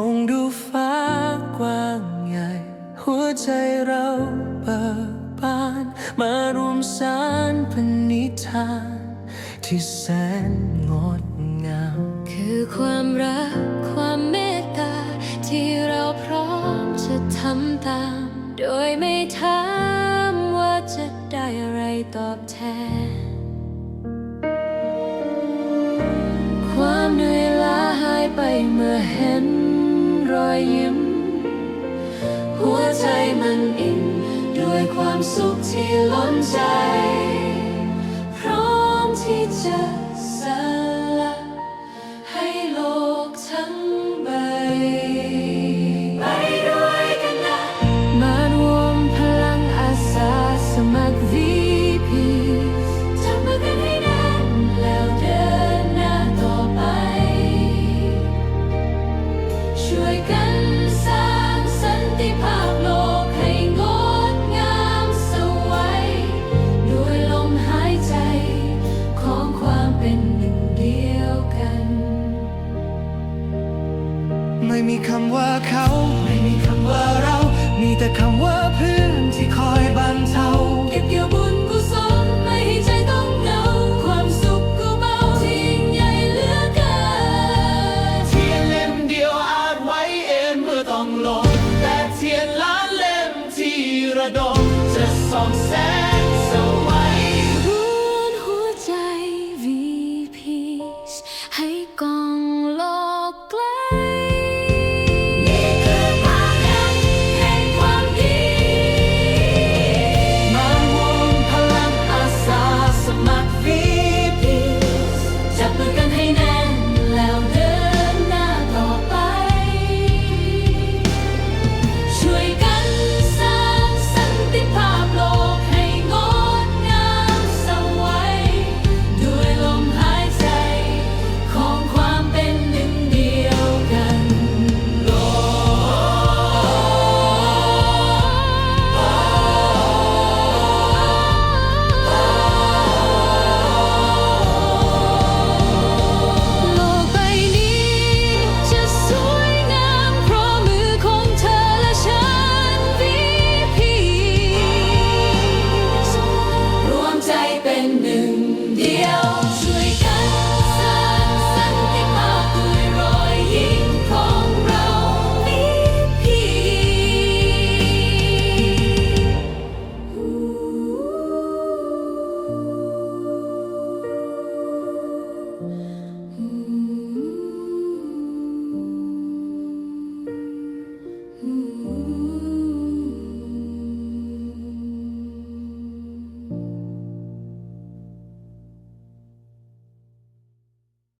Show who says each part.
Speaker 1: องดูฟ้ากว้างใหญ่ หัวใจเราเปิดบาน มารวมสารพันิทาน ที่แสนงดงาม
Speaker 2: คือความรักความเมตตา ที่เราพร้อมจะทำตาม โดยไม่ถามว่าจะได้อะไรตอบแทน ความเหนื่อยล้าหายไปเมื่อเห็น รอยยิ้ม หัวใจมันอิ่มด้วยความสุขที่ล้นใจ พร้อมที่จะ
Speaker 1: ไม่มีคำว่าเขา ไม่มีคำว่าเรา มีแต่คำว่าเพื่อนที่คอยบรรเทา
Speaker 2: เก็บเกี่ยวบุญกุศลไม่ให้ใจต้องเหงา ความสุขก็เบาที่ยิ่งใหญ่เหลือเกิน
Speaker 1: เทียนเล่มเดียวอาจไว้เอ็นเมื่อต้องลงแต่เทียนล้านเล่มที่ระดมจะส่องแสง